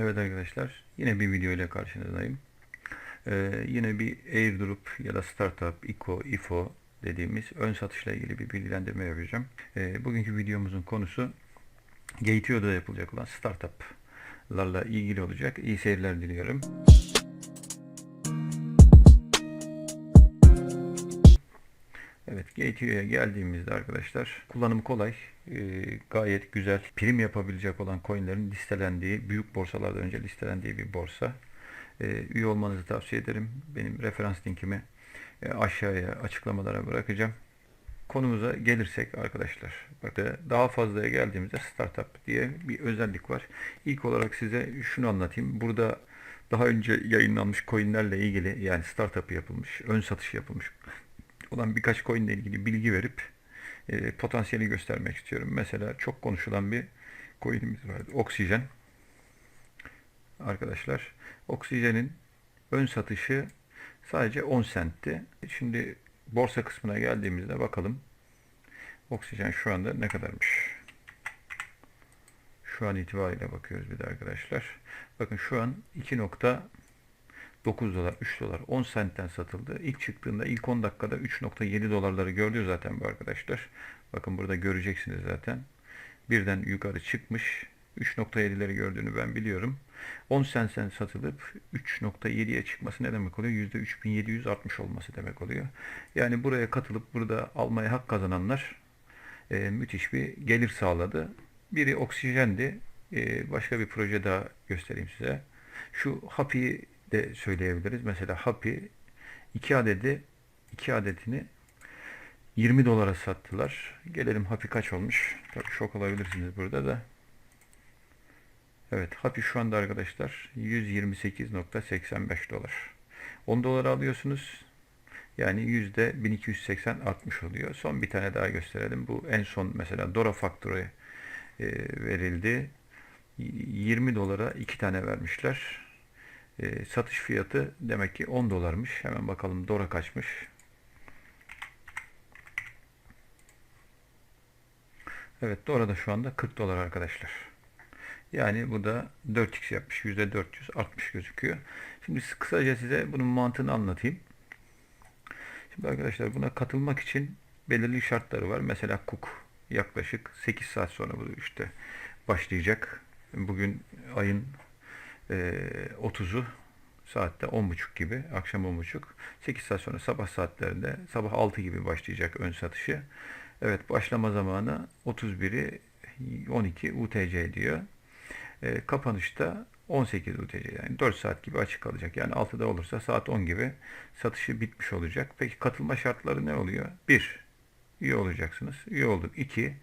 Evet arkadaşlar yine bir video ile karşınızdayım. Ee, yine bir airdrop ya da startup, ICO, IFO dediğimiz ön satışla ilgili bir bilgilendirme yapacağım. Ee, bugünkü videomuzun konusu Gateio'da yapılacak olan startuplarla ilgili olacak. İyi seyirler diliyorum. Evet, Gateio'ya geldiğimizde arkadaşlar kullanımı kolay, e, gayet güzel. Prim yapabilecek olan coinlerin listelendiği, büyük borsalardan önce listelendiği bir borsa. E, üye olmanızı tavsiye ederim. Benim referans linkimi e, aşağıya açıklamalara bırakacağım. Konumuza gelirsek arkadaşlar, bak e, daha fazlaya geldiğimizde startup diye bir özellik var. İlk olarak size şunu anlatayım. Burada daha önce yayınlanmış coinlerle ilgili yani startup yapılmış, ön satış yapılmış olan birkaç coin ile ilgili bilgi verip e, potansiyeli göstermek istiyorum. Mesela çok konuşulan bir coin'imiz vardı. Oksijen. Arkadaşlar, oksijenin ön satışı sadece 10 sentti. Şimdi borsa kısmına geldiğimizde bakalım. Oksijen şu anda ne kadarmış? Şu an itibariyle bakıyoruz bir de arkadaşlar. Bakın şu an 2. 9 dolar, 3 dolar, 10 sentten satıldı. İlk çıktığında ilk 10 dakikada 3.7 dolarları gördü zaten bu arkadaşlar. Bakın burada göreceksiniz zaten. Birden yukarı çıkmış. 3.7'leri gördüğünü ben biliyorum. 10 sentten satılıp 3.7'ye çıkması ne demek oluyor? %3760 olması demek oluyor. Yani buraya katılıp burada almaya hak kazananlar e, müthiş bir gelir sağladı. Biri oksijendi. E, başka bir proje daha göstereyim size. Şu Happy de söyleyebiliriz. Mesela Happy 2 adedi 2 adetini 20 dolara sattılar. Gelelim Happy kaç olmuş? Tabii şok olabilirsiniz burada da. Evet Happy şu anda arkadaşlar 128.85 dolar. 10 dolara alıyorsunuz. Yani yüzde 1280 artmış oluyor. Son bir tane daha gösterelim. Bu en son mesela Dora Factory e, verildi. 20 dolara iki tane vermişler. E, satış fiyatı demek ki 10 dolarmış. Hemen bakalım Dora kaçmış. Evet Dora da şu anda 40 dolar arkadaşlar. Yani bu da 4x yapmış. %400 artmış gözüküyor. Şimdi kısaca size bunun mantığını anlatayım. Şimdi arkadaşlar buna katılmak için belirli şartları var. Mesela KUK yaklaşık 8 saat sonra bu işte başlayacak. Bugün ayın e, 30'u saatte 10.30 gibi, akşam 10.30. 8 saat sonra sabah saatlerinde sabah 6 gibi başlayacak ön satışı. Evet başlama zamanı 31'i 12 UTC diyor. E, kapanışta 18 UTC yani 4 saat gibi açık kalacak. Yani 6'da olursa saat 10 gibi satışı bitmiş olacak. Peki katılma şartları ne oluyor? 1. Üye olacaksınız. Üye olduk. 2.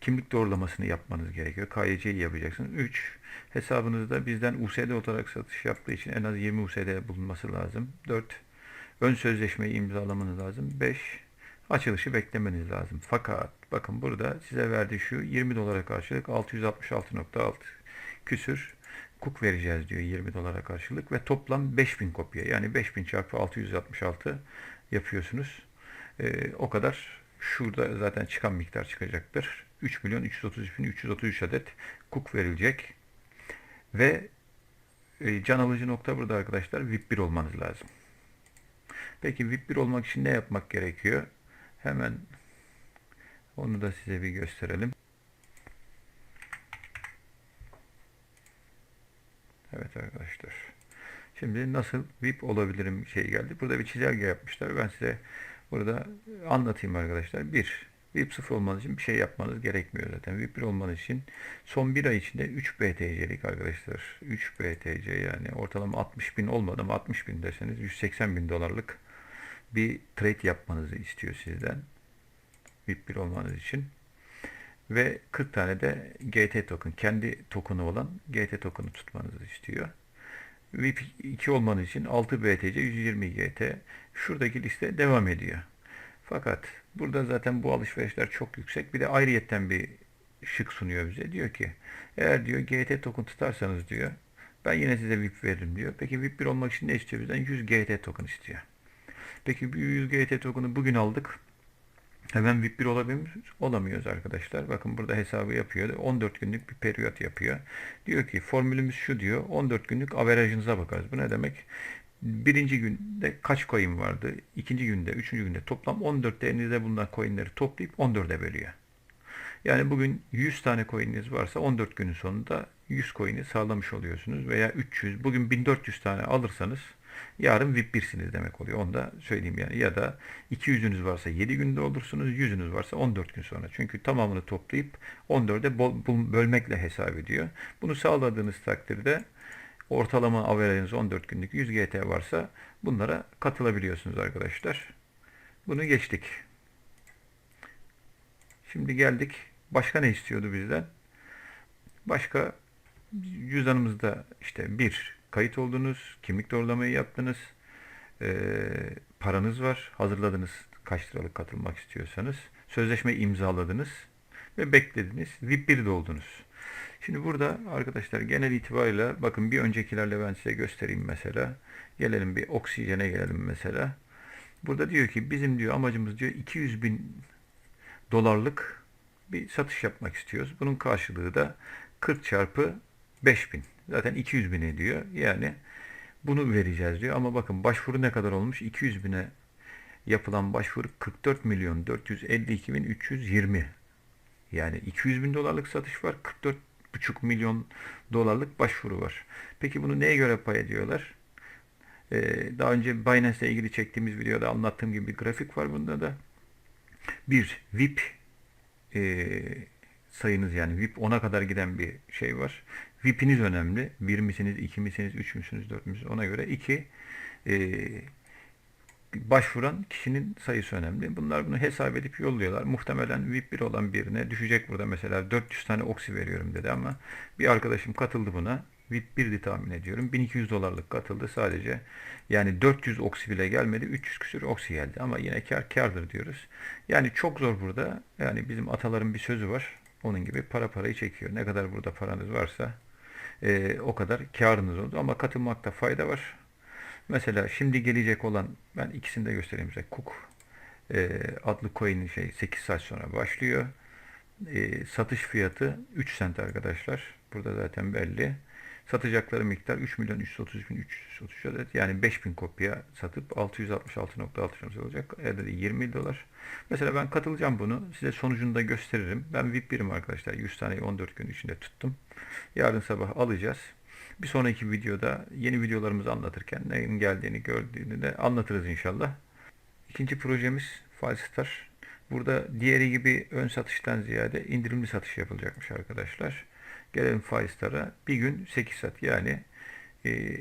Kimlik doğrulamasını yapmanız gerekiyor. KYC'yi yapacaksınız. 3. Hesabınızda bizden USD olarak satış yaptığı için en az 20 USD bulunması lazım. 4. Ön sözleşmeyi imzalamanız lazım. 5. Açılışı beklemeniz lazım. Fakat bakın burada size verdiği şu 20 dolara karşılık 666.6 küsür kuk vereceğiz diyor 20 dolara karşılık ve toplam 5000 kopya yani 5000 çarpı 666 yapıyorsunuz. Ee, o kadar şurada zaten çıkan miktar çıkacaktır. 3 milyon 333 bin 333 adet kuk verilecek ve e, can alıcı nokta burada arkadaşlar VIP 1 olmanız lazım. Peki VIP 1 olmak için ne yapmak gerekiyor? Hemen onu da size bir gösterelim. Evet arkadaşlar. Şimdi nasıl VIP olabilirim şey geldi. Burada bir çizelge yapmışlar. Ben size burada anlatayım arkadaşlar. Bir, VIP sıfır olmanız için bir şey yapmanız gerekmiyor zaten. VIP 1 olmanız için son bir ay içinde 3 BTC'lik arkadaşlar. 3 BTC yani ortalama 60 bin olmadı ama 60 bin derseniz 180 bin dolarlık bir trade yapmanızı istiyor sizden. VIP 1 olmanız için. Ve 40 tane de GT token, kendi token'ı olan GT token'ı tutmanızı istiyor. VIP 2 olmanız için 6 BTC 120 GT. Şuradaki liste devam ediyor. Fakat burada zaten bu alışverişler çok yüksek. Bir de ayrıyetten bir şık sunuyor bize. Diyor ki eğer diyor GT token tutarsanız diyor ben yine size VIP veririm diyor. Peki VIP 1 olmak için ne istiyor bizden? 100 GT token istiyor. Peki bu 100 GT token'ı bugün aldık. Hemen VIP 1 olabilir? Olamıyoruz arkadaşlar. Bakın burada hesabı yapıyor. 14 günlük bir periyot yapıyor. Diyor ki formülümüz şu diyor. 14 günlük averajınıza bakarız. Bu ne demek? Birinci günde kaç coin vardı? İkinci günde, üçüncü günde toplam 14 elinizde bulunan coinleri toplayıp 14'e bölüyor. Yani bugün 100 tane coin'iniz varsa 14 günün sonunda 100 coin'i sağlamış oluyorsunuz veya 300. Bugün 1400 tane alırsanız yarın VIP 1'siniz demek oluyor. Onu da söyleyeyim yani. Ya da 200'ünüz varsa 7 günde olursunuz, 100'ünüz varsa 14 gün sonra. Çünkü tamamını toplayıp 14'e bol- bul- bölmekle hesap ediyor. Bunu sağladığınız takdirde ortalama averajınız 14 günlük 100 GT varsa bunlara katılabiliyorsunuz arkadaşlar. Bunu geçtik. Şimdi geldik. Başka ne istiyordu bizden? Başka cüzdanımızda işte bir kayıt oldunuz, kimlik doğrulamayı yaptınız, eee, paranız var, hazırladınız kaç liralık katılmak istiyorsanız, sözleşme imzaladınız ve beklediniz, VIP 1'de oldunuz. Şimdi burada arkadaşlar genel itibariyle bakın bir öncekilerle ben size göstereyim mesela. Gelelim bir oksijene gelelim mesela. Burada diyor ki bizim diyor amacımız diyor 200 bin dolarlık bir satış yapmak istiyoruz. Bunun karşılığı da 40 çarpı 5000. Zaten 200 bin ediyor. Yani bunu vereceğiz diyor. Ama bakın başvuru ne kadar olmuş? 200 bine yapılan başvuru 44 milyon 452 bin 320. Yani 200 bin dolarlık satış var. 44,5 milyon dolarlık başvuru var. Peki bunu neye göre pay ediyorlar? Ee, daha önce Binance ile ilgili çektiğimiz videoda anlattığım gibi bir grafik var bunda da. Bir VIP e, sayınız yani VIP 10'a kadar giden bir şey var. VIP'iniz önemli. Bir misiniz, iki misiniz, üç müsünüz, dört müsünüz ona göre. iki e, başvuran kişinin sayısı önemli. Bunlar bunu hesap edip yolluyorlar. Muhtemelen VIP 1 olan birine düşecek burada mesela 400 tane oksi veriyorum dedi ama bir arkadaşım katıldı buna. VIP 1'di tahmin ediyorum. 1200 dolarlık katıldı sadece. Yani 400 oksi bile gelmedi. 300 küsür oksi geldi. Ama yine kar kardır diyoruz. Yani çok zor burada. Yani bizim ataların bir sözü var. Onun gibi para parayı çekiyor. Ne kadar burada paranız varsa e, o kadar karınız oldu. Ama katılmakta fayda var. Mesela şimdi gelecek olan ben ikisini de göstereyim size. Cook e, adlı coin'in şey 8 saat sonra başlıyor. E, satış fiyatı 3 cent arkadaşlar. Burada zaten belli. Satacakları miktar 3 milyon 330 bin 330 adet. Yani 5000 kopya satıp 666.6 olacak. Elde de 20 dolar. Mesela ben katılacağım bunu. Size sonucunu da gösteririm. Ben VIP birim arkadaşlar. 100 taneyi 14 gün içinde tuttum. Yarın sabah alacağız. Bir sonraki videoda yeni videolarımızı anlatırken neyin geldiğini gördüğünü de anlatırız inşallah. İkinci projemiz Falstar. Burada diğeri gibi ön satıştan ziyade indirimli satış yapılacakmış arkadaşlar. Gelelim Falstar'a. Bir gün 8 saat yani e,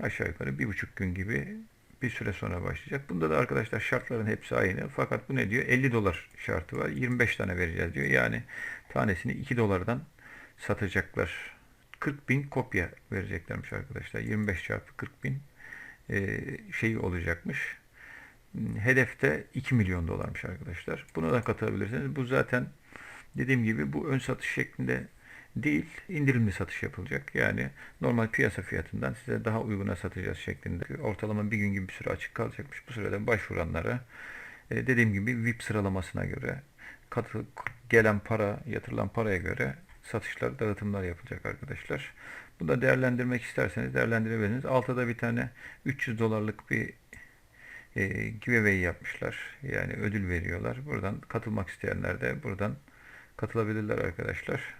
aşağı yukarı bir buçuk gün gibi bir süre sonra başlayacak. Bunda da arkadaşlar şartların hepsi aynı. Fakat bu ne diyor? 50 dolar şartı var. 25 tane vereceğiz diyor. Yani tanesini 2 dolardan satacaklar. 40 bin kopya vereceklermiş arkadaşlar. 25 çarpı 40 bin e, şey olacakmış. Hedefte 2 milyon dolarmış arkadaşlar. Buna da katılabilirsiniz. Bu zaten dediğim gibi bu ön satış şeklinde değil, indirimli satış yapılacak. Yani normal piyasa fiyatından size daha uyguna satacağız şeklinde. Ortalama bir gün gibi bir süre açık kalacakmış. Bu sürede başvuranlara e, dediğim gibi VIP sıralamasına göre katı, gelen para, yatırılan paraya göre satışlar, dağıtımlar yapılacak arkadaşlar. Bunu da değerlendirmek isterseniz değerlendirebilirsiniz. Altta bir tane 300 dolarlık bir e, giveaway yapmışlar. Yani ödül veriyorlar. Buradan katılmak isteyenler de buradan katılabilirler arkadaşlar.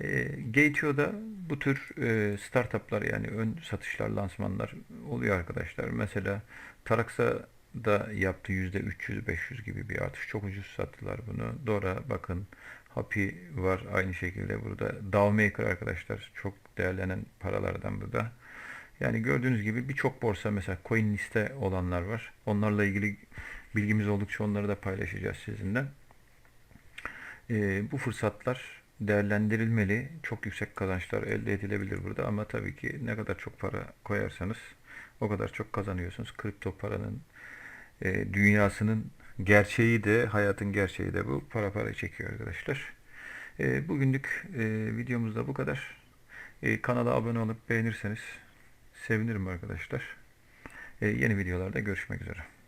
E, Gateo'da bu tür e, startuplar yani ön satışlar, lansmanlar oluyor arkadaşlar. Mesela Taraxa da yaptı %300-500 gibi bir artış. Çok ucuz sattılar bunu. Dora bakın Happy var aynı şekilde burada. Dowmaker arkadaşlar çok değerlenen paralardan bu da. Yani gördüğünüz gibi birçok borsa mesela coin liste olanlar var. Onlarla ilgili bilgimiz oldukça onları da paylaşacağız sizinle. Ee, bu fırsatlar değerlendirilmeli. Çok yüksek kazançlar elde edilebilir burada ama tabii ki ne kadar çok para koyarsanız o kadar çok kazanıyorsunuz. Kripto paranın e, dünyasının gerçeği de hayatın gerçeği de bu. Para para çekiyor arkadaşlar. E, bugünlük e, videomuz da bu kadar. E, kanala abone olup beğenirseniz sevinirim arkadaşlar. E, yeni videolarda görüşmek üzere.